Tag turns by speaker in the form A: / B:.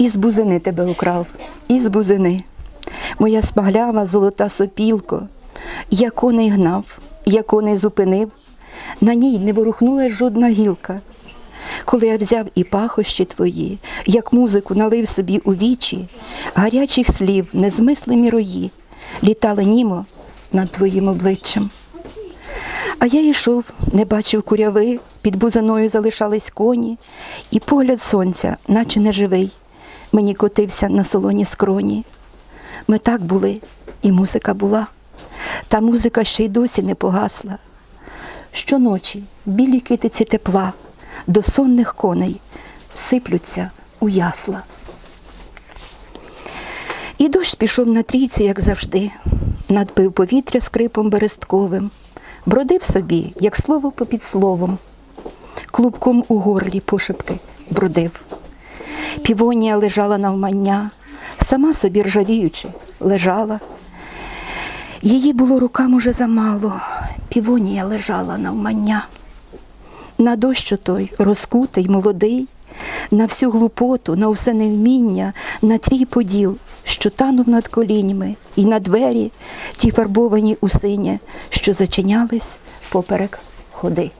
A: Із бузини тебе украв, із бузини. Моя смаглява золота сопілко, я коней гнав, я коней зупинив, на ній не ворухнулась жодна гілка. Коли я взяв і пахощі твої, як музику налив собі у вічі, гарячих слів, незмислимі рої, літали німо над твоїм обличчям. А я йшов, не бачив куряви, під бузиною залишались коні, і погляд сонця, наче неживий, мені котився на солоні скроні. Ми так були, і музика була. Та музика ще й досі не погасла. Щоночі білі китиці тепла до сонних коней сиплються у ясла. І дощ пішов на трійцю, як завжди, надбив повітря скрипом берестковим, бродив собі, як слово попід словом, клубком у горлі пошепки бродив. Півонія лежала навмання, сама собі ржавіючи, лежала. Її було рукам уже замало, півонія лежала навмання. На дощу той розкутий, молодий, на всю глупоту, на все невміння, на твій поділ, що танув над коліньми, і на двері ті фарбовані у синє, що зачинялись поперек ходи.